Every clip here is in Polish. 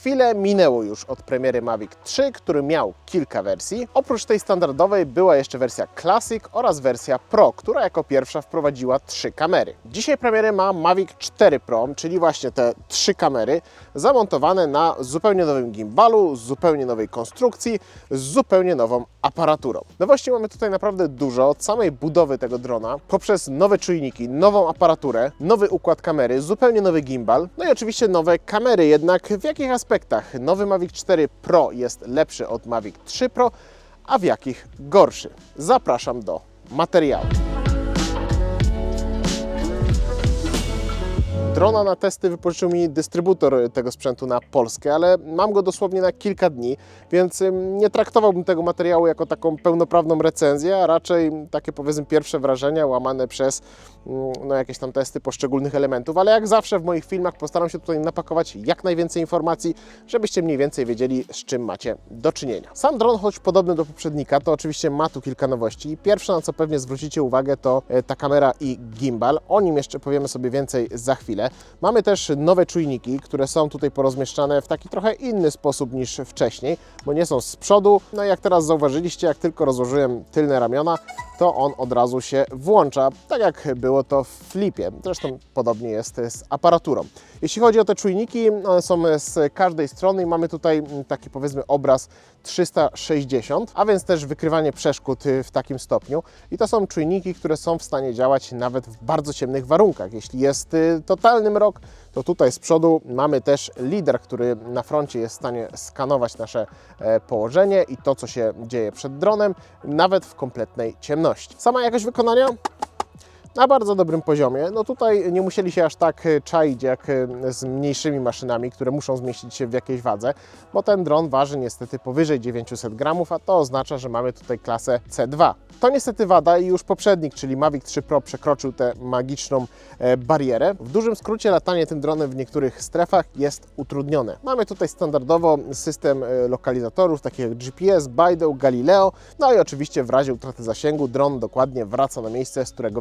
Chwilę minęło już od premiery Mavic 3, który miał kilka wersji. Oprócz tej standardowej była jeszcze wersja Classic oraz wersja Pro, która jako pierwsza wprowadziła trzy kamery. Dzisiaj premierę ma Mavic 4 Pro, czyli właśnie te trzy kamery zamontowane na zupełnie nowym gimbalu, zupełnie nowej konstrukcji, z zupełnie nową aparaturą. Nowości mamy tutaj naprawdę dużo, od samej budowy tego drona, poprzez nowe czujniki, nową aparaturę, nowy układ kamery, zupełnie nowy gimbal, no i oczywiście nowe kamery, jednak w jakich aspektach nowy Mavic 4 Pro jest lepszy od Mavic 3 Pro, a w jakich gorszy. Zapraszam do materiału. Drona na testy wypożyczył mi dystrybutor tego sprzętu na Polskę, ale mam go dosłownie na kilka dni, więc nie traktowałbym tego materiału jako taką pełnoprawną recenzję, a raczej takie powiedzmy pierwsze wrażenia łamane przez mm, no, jakieś tam testy poszczególnych elementów, ale jak zawsze w moich filmach postaram się tutaj napakować jak najwięcej informacji, żebyście mniej więcej wiedzieli z czym macie do czynienia. Sam dron, choć podobny do poprzednika, to oczywiście ma tu kilka nowości. Pierwsza, na co pewnie zwrócicie uwagę, to e, ta kamera i gimbal. O nim jeszcze powiemy sobie więcej za chwilę. Mamy też nowe czujniki, które są tutaj porozmieszczane w taki trochę inny sposób niż wcześniej, bo nie są z przodu. No i jak teraz zauważyliście, jak tylko rozłożyłem tylne ramiona, to on od razu się włącza, tak jak było to w flipie. Zresztą podobnie jest z aparaturą. Jeśli chodzi o te czujniki, one są z każdej strony i mamy tutaj taki powiedzmy obraz 360, a więc też wykrywanie przeszkód w takim stopniu. I to są czujniki, które są w stanie działać nawet w bardzo ciemnych warunkach. Jeśli jest y, totalny mrok, to tutaj z przodu mamy też lider, który na froncie jest w stanie skanować nasze e, położenie i to, co się dzieje przed dronem, nawet w kompletnej ciemności. Sama jakość wykonania na bardzo dobrym poziomie. No tutaj nie musieli się aż tak e, czaić jak e, z mniejszymi maszynami, które muszą zmieścić się w jakiejś wadze, bo ten dron waży niestety powyżej 900 gramów, a to oznacza, że mamy tutaj klasę C2. To niestety wada i już poprzednik, czyli Mavic 3 Pro przekroczył tę magiczną e, barierę. W dużym skrócie latanie tym dronem w niektórych strefach jest utrudnione. Mamy tutaj standardowo system lokalizatorów, takich jak GPS, Beidou, Galileo, no i oczywiście w razie utraty zasięgu dron dokładnie wraca na miejsce, z którego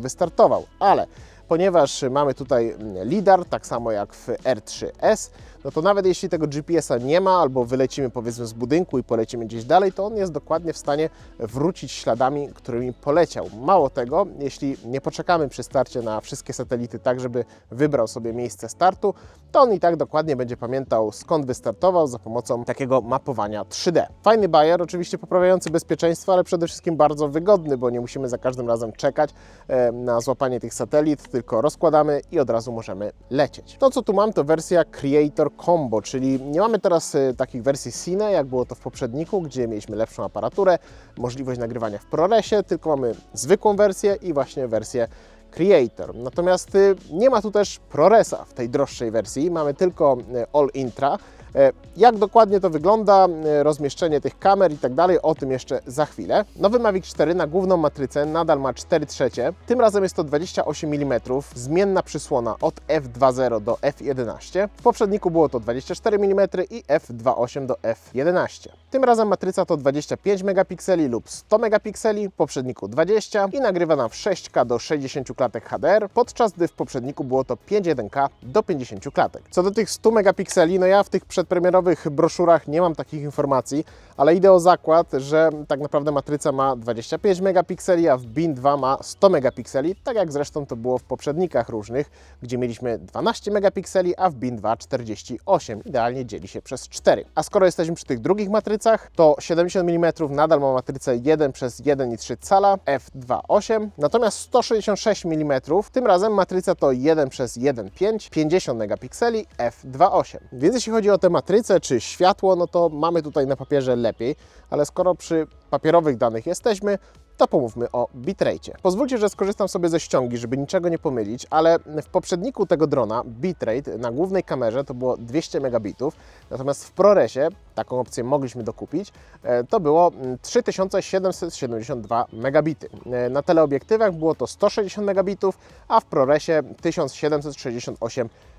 Ale ponieważ mamy tutaj lidar, tak samo jak w R3S, no to nawet jeśli tego GPS-a nie ma, albo wylecimy powiedzmy z budynku i polecimy gdzieś dalej, to on jest dokładnie w stanie wrócić śladami, którymi poleciał. Mało tego, jeśli nie poczekamy przy starcie na wszystkie satelity tak, żeby wybrał sobie miejsce startu, to on i tak dokładnie będzie pamiętał skąd wystartował za pomocą takiego mapowania 3D. Fajny bajer, oczywiście poprawiający bezpieczeństwo, ale przede wszystkim bardzo wygodny, bo nie musimy za każdym razem czekać e, na złapanie tych satelit, tylko rozkładamy i od razu możemy lecieć. To co tu mam to wersja Creator Combo, czyli nie mamy teraz e, takich wersji Cine, jak było to w poprzedniku, gdzie mieliśmy lepszą aparaturę, możliwość nagrywania w ProResie, tylko mamy zwykłą wersję i właśnie wersję Creator. Natomiast y, nie ma tu też ProResa w tej droższej wersji, mamy tylko y, All Intra. E, Jak dokładnie to wygląda, e, rozmieszczenie tych kamer i tak dalej, o tym jeszcze za chwilę. Nowy Mavic 4 na główną matrycę nadal ma 4 trzecie. Tym razem jest to 28 mm, zmienna przysłona od f2.0 do f11. W poprzedniku było to 24 mm i f2.8 do f11. Tym razem matryca to 25 megapikseli lub 100 megapikseli, w poprzedniku 20 i nagrywa nam w 6K do 60 klatek HDR, podczas gdy w poprzedniku było to 5.1K do 50 klatek. Co do tych 100 megapikseli, no ja w tych przedpremierowych broszurach nie mam takich informacji, ale idę o zakład, że tak naprawdę matryca ma 25 megapikseli, a w BIN 2 ma 100 megapikseli, tak jak zresztą to było w poprzednikach różnych, gdzie mieliśmy 12 megapikseli, a w BIN 2 48. Idealnie dzieli się przez 4. A skoro jesteśmy przy tych drugich matrycach, to 70 mm nadal ma matrycę 1 przez 1,3 cala f2.8, natomiast 166 mm, tym razem matryca to 1 przez 1,5, 50 megapikseli f2.8. Więc jeśli chodzi o tę matrycę czy światło, no to mamy tutaj na papierze lepiej, ale skoro przy papierowych danych jesteśmy, to pomówmy o bitrate. Pozwólcie, że skorzystam sobie ze ściągi, żeby niczego nie pomylić, ale w poprzedniku tego drona bitrate na głównej kamerze to było 200 megabitów, natomiast w ProResie, taką opcję mogliśmy dokupić, e, to było mm, 3772 megabity. E, Na teleobiektywach było to 160 megabitów, a w ProResie 1768 megabitów.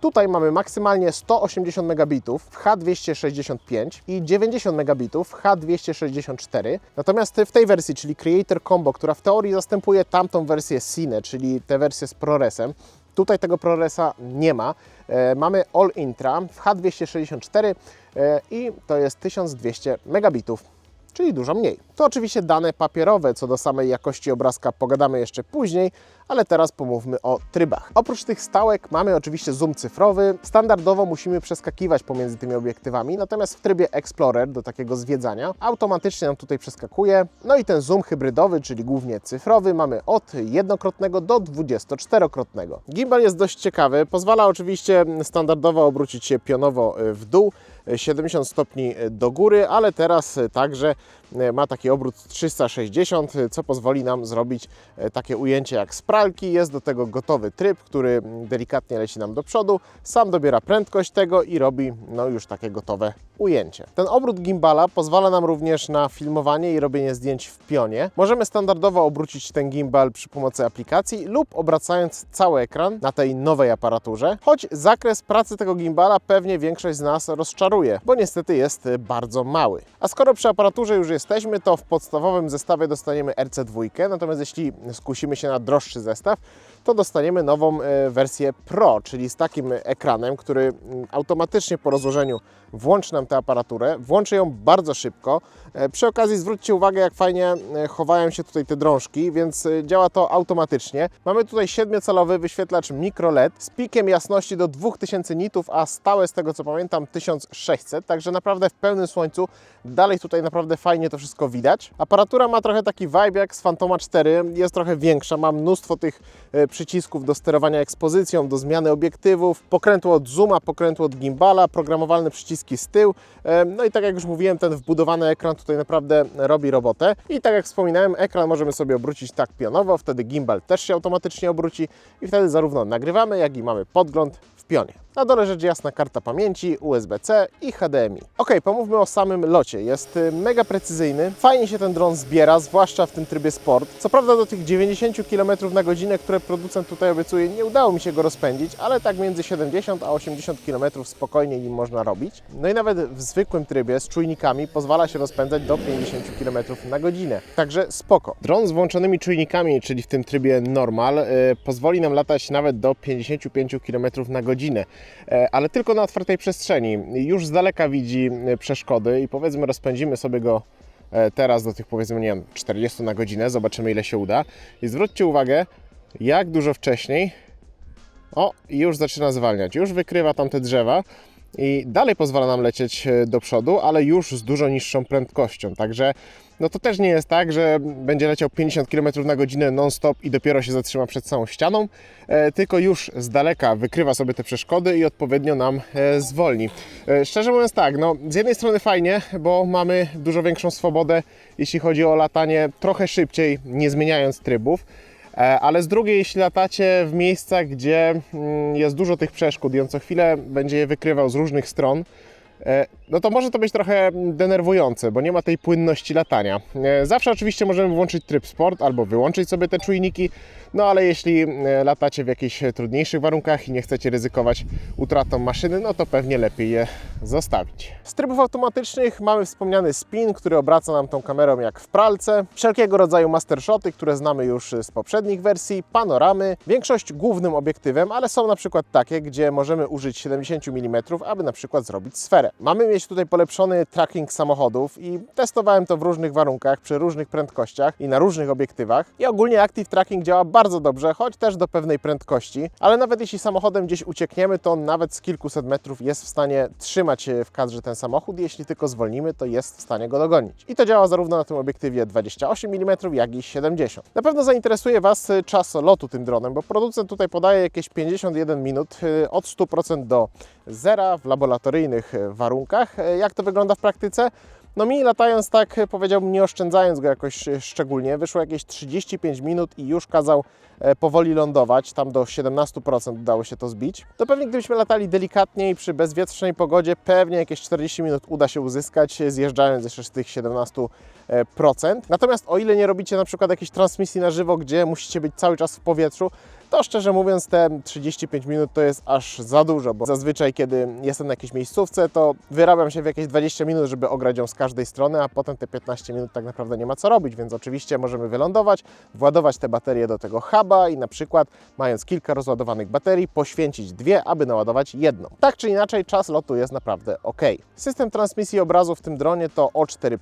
Tutaj mamy maksymalnie 180 megabitów w H265 i 90 megabitów w H264. Natomiast w tej wersji, czyli Creator Combo, która w teorii zastępuje tamtą wersję Cine, czyli tę wersję z ProResem, Tutaj tego ProResa nie ma. E, mamy All Intra w H264 e, i to jest 1200 megabitów czyli dużo mniej. To oczywiście dane papierowe, co do samej jakości obrazka pogadamy jeszcze później, ale teraz pomówmy o trybach. Oprócz tych stałek mamy oczywiście zoom cyfrowy. Standardowo musimy przeskakiwać pomiędzy tymi obiektywami, natomiast w trybie Explorer do takiego zwiedzania automatycznie nam tutaj przeskakuje. No i ten zoom hybrydowy, czyli głównie cyfrowy, mamy od jednokrotnego do 24-krotnego. Gimbal jest dość ciekawy, pozwala oczywiście standardowo obrócić się pionowo w dół, 70 stopni do góry, ale teraz także ma taki obrót 360, co pozwoli nam zrobić takie ujęcie jak z Jest do tego gotowy tryb, który delikatnie leci nam do przodu, sam dobiera prędkość tego i robi no już takie gotowe ujęcie. Ten obrót gimbala pozwala nam również na filmowanie i robienie zdjęć w pionie. Możemy standardowo obrócić ten gimbal przy pomocy aplikacji lub obracając cały ekran na tej nowej aparaturze, choć zakres pracy tego gimbala pewnie większość z nas rozczaruje, bo niestety jest bardzo mały. A skoro przy aparaturze już jesteśmy, to w podstawowym zestawie dostaniemy RC2, natomiast jeśli skusimy się na droższy zestaw, to dostaniemy nową e, wersję Pro, czyli z takim ekranem, który automatycznie po rozłożeniu włączy nam tę aparaturę, włączy ją bardzo szybko. E, Przy okazji zwróćcie uwagę, jak fajnie e, chowają się tutaj te drążki, więc działa to automatycznie. Mamy tutaj 7-calowy wyświetlacz micro LED z pikiem jasności do 2000 nitów, a stałe z tego co pamiętam 1600, także naprawdę w pełnym słońcu dalej tutaj naprawdę fajnie to wszystko widać. Aparatura ma trochę taki vibe jak z Phantoma 4, jest trochę większa, ma mnóstwo tych e, przycisków do sterowania ekspozycją, do zmiany obiektywów, pokrętło od zooma, pokrętło od gimbala, programowalne przyciski z tyłu. E, No i tak jak już mówiłem, ten wbudowany ekran tutaj naprawdę robi robotę. I tak jak wspominałem, ekran możemy sobie obrócić tak pionowo, wtedy gimbal też się automatycznie obróci i wtedy zarówno nagrywamy, jak i mamy podgląd pionie. Na dole rzecz jasna karta pamięci, USB-C i HDMI. Ok, pomówmy o samym locie. Jest y, mega precyzyjny, fajnie się ten dron zbiera, zwłaszcza w tym trybie sport. Co prawda do tych 90 km na godzinę, które producent tutaj obiecuje, nie udało mi się go rozpędzić, ale tak między 70 a 80 km spokojnie nim można robić. No i nawet w zwykłym trybie z czujnikami pozwala się rozpędzać do 50 km na godzinę. Także spoko. Dron z włączonymi czujnikami, czyli w tym trybie normal, y, pozwoli nam latać nawet do 55 km na godzinę. E, ale tylko na otwartej przestrzeni. Już z daleka widzi e, przeszkody i powiedzmy rozpędzimy sobie go e, teraz do tych powiedzmy nie wiem, 40 na godzinę, zobaczymy ile się uda. I zwróćcie uwagę, jak dużo wcześniej o, już zaczyna zwalniać, już wykrywa tam te drzewa i dalej pozwala nam lecieć e, do przodu, ale już z dużo niższą prędkością. Także no to też nie jest tak, że będzie leciał 50 km na godzinę non-stop i dopiero się zatrzyma przed całą ścianą, e, tylko już z daleka wykrywa sobie te przeszkody i odpowiednio nam e, zwolni. Szczerze mówiąc tak, no z jednej strony fajnie, bo mamy dużo większą swobodę, jeśli chodzi o latanie trochę szybciej, nie zmieniając trybów. E, Ale z drugiej, jeśli latacie w miejscach, gdzie mm, jest dużo tych przeszkód i on co chwilę będzie je wykrywał z różnych stron, e, no to może to być trochę denerwujące, bo nie ma tej płynności latania. E, Zawsze oczywiście możemy włączyć tryb sport albo wyłączyć sobie te czujniki, no ale jeśli e, latacie w jakichś trudniejszych warunkach i nie chcecie ryzykować utratą maszyny, no to pewnie lepiej je zostawić. Z trybów automatycznych mamy wspomniany spin, który obraca nam tą kamerą jak w pralce, wszelkiego rodzaju mastershoty, które znamy już z poprzednich wersji, panoramy, większość głównym obiektywem, ale są na przykład takie, gdzie możemy użyć 70 mm, aby na przykład zrobić sferę. Mamy tutaj polepszony tracking samochodów i testowałem to w różnych warunkach, przy różnych prędkościach i na różnych obiektywach i ogólnie Active Tracking działa bardzo dobrze, choć też do pewnej prędkości, ale nawet jeśli samochodem gdzieś uciekniemy, to nawet z kilkuset metrów jest w stanie trzymać w kadrze ten samochód, jeśli tylko zwolnimy, to jest w stanie go dogonić. I to działa zarówno na tym obiektywie 28 mm, jak i 70. Na pewno zainteresuje Was czas lotu tym dronem, bo producent tutaj podaje jakieś 51 minut e, od 100% do zera w laboratoryjnych e, warunkach. E, Jak to wygląda w praktyce? No mi latając tak, e, powiedziałbym, nie oszczędzając go jakoś szczególnie, wyszło jakieś 35 minut i już kazał powoli lądować, tam do 17% udało się to zbić. To pewnie gdybyśmy latali delikatniej przy bezwietrznej pogodzie, pewnie jakieś 40 minut uda się uzyskać, zjeżdżając jeszcze z tych 17%. Natomiast o ile nie robicie na przykład jakiejś transmisji na żywo, gdzie musicie być cały czas w powietrzu, to szczerze mówiąc te 35 minut to jest aż za dużo, bo zazwyczaj kiedy jestem na jakiejś miejscówce, to wyrabiam się w jakieś 20 minut, żeby ograć ją z każdej strony, a potem te 15 minut tak naprawdę nie ma co robić, więc oczywiście możemy wylądować, władować te baterie do tego huba i na przykład mając kilka rozładowanych baterii, poświęcić dwie, aby naładować jedną. Tak czy inaczej czas lotu jest naprawdę ok. System transmisji obrazu w tym dronie to O4+,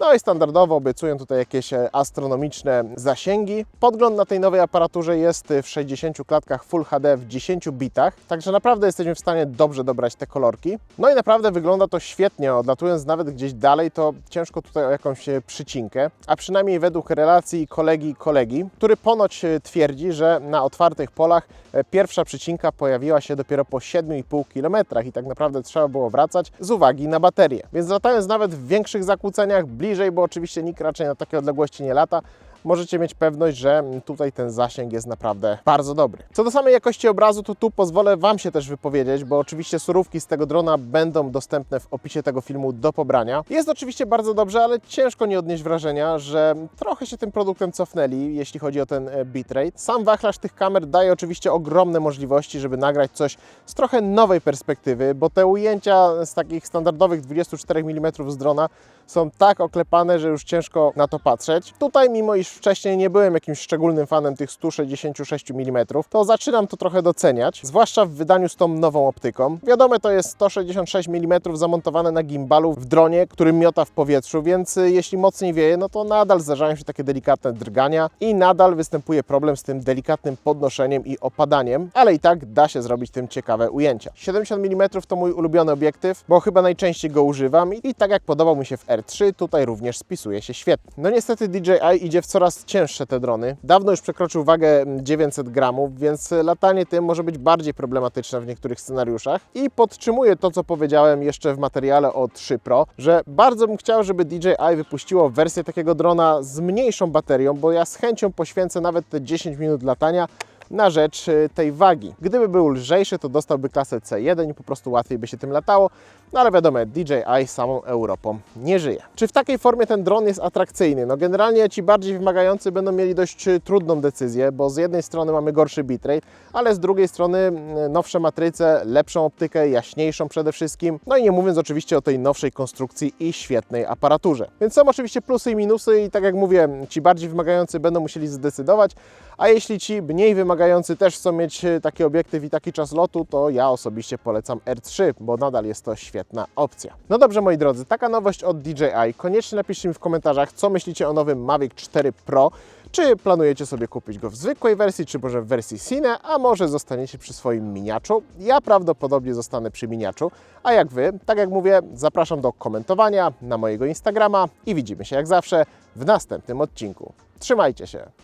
no i standardowo obiecują tutaj jakieś e, astronomiczne zasięgi. Podgląd na tej nowej aparaturze jest w 60 klatkach Full HD w 10 bitach, także naprawdę jesteśmy w stanie dobrze dobrać te kolorki. No i naprawdę wygląda to świetnie, odlatując nawet gdzieś dalej, to ciężko tutaj o jakąś e, przycinkę, a przynajmniej według relacji kolegi kolegi, który ponoć e, twierdzi, że na otwartych polach e, pierwsza przycinka pojawiła się dopiero po 7,5 km i tak naprawdę trzeba było wracać z uwagi na baterię. Więc latając nawet w większych zakłóceniach, bliżej, bo oczywiście nikt raczej na takie odległości nie lata, możecie mieć pewność, że tutaj ten zasięg jest naprawdę bardzo dobry. Co do samej jakości obrazu, to tu pozwolę Wam się też wypowiedzieć, bo oczywiście surówki z tego drona będą dostępne w opisie tego filmu do pobrania. Jest oczywiście bardzo dobrze, ale ciężko nie odnieść wrażenia, że trochę się tym produktem cofnęli, jeśli chodzi o ten e, bitrate. Sam wachlarz tych kamer daje oczywiście ogromne możliwości, żeby nagrać coś z trochę nowej perspektywy, bo te ujęcia z takich standardowych 24 mm z drona są tak oklepane, że już ciężko na to patrzeć. Tutaj, mimo iż wcześniej nie byłem jakimś szczególnym fanem tych 166 mm, to zaczynam to trochę doceniać, zwłaszcza w wydaniu z tą nową optyką. Wiadomo, to jest 166 mm zamontowane na gimbalu w dronie, który miota w powietrzu, więc y, jeśli mocniej wieje, no to nadal zdarzają się takie delikatne drgania i nadal występuje problem z tym delikatnym podnoszeniem i opadaniem, ale i tak da się zrobić tym ciekawe ujęcia. 70 mm to mój ulubiony obiektyw, bo chyba najczęściej go używam i tak jak podobał mi się w R3, tutaj również spisuje się świetnie. No niestety DJI idzie w coraz cięższe te drony. Dawno już przekroczył wagę 900 gramów, więc latanie tym może być bardziej problematyczne w niektórych scenariuszach. I podtrzymuję to, co powiedziałem jeszcze w materiale o 3 Pro, że bardzo bym chciał, żeby DJI wypuściło wersję takiego drona z mniejszą baterią, bo ja z chęcią poświęcę nawet te 10 minut latania na rzecz y, tej wagi. Gdyby był lżejszy, to dostałby klasę C1 i po prostu łatwiej by się tym latało, no ale wiadomo, DJI samą Europą nie żyje. Czy w takiej formie ten dron jest atrakcyjny? No generalnie ci bardziej wymagający będą mieli dość y, trudną decyzję, bo z jednej strony mamy gorszy bitrate, ale z drugiej strony y, nowsze matryce, lepszą optykę, jaśniejszą przede wszystkim, no i nie mówiąc oczywiście o tej nowszej konstrukcji i świetnej aparaturze. Więc są oczywiście plusy i minusy i tak jak mówię, ci bardziej wymagający będą musieli zdecydować, a jeśli ci mniej wymagający też chcą mieć e, taki obiektyw i taki czas lotu, to ja osobiście polecam R3, bo nadal jest to świetna opcja. No dobrze moi drodzy, taka nowość od DJI. Koniecznie napiszcie mi w komentarzach, co myślicie o nowym Mavic 4 Pro. Czy planujecie sobie kupić go w zwykłej wersji, czy może w wersji Cine, a może zostaniecie przy swoim miniaczu? Ja prawdopodobnie zostanę przy miniaczu, a jak Wy? Tak jak mówię, zapraszam do komentowania na mojego Instagrama i widzimy się jak zawsze w następnym odcinku. Trzymajcie się!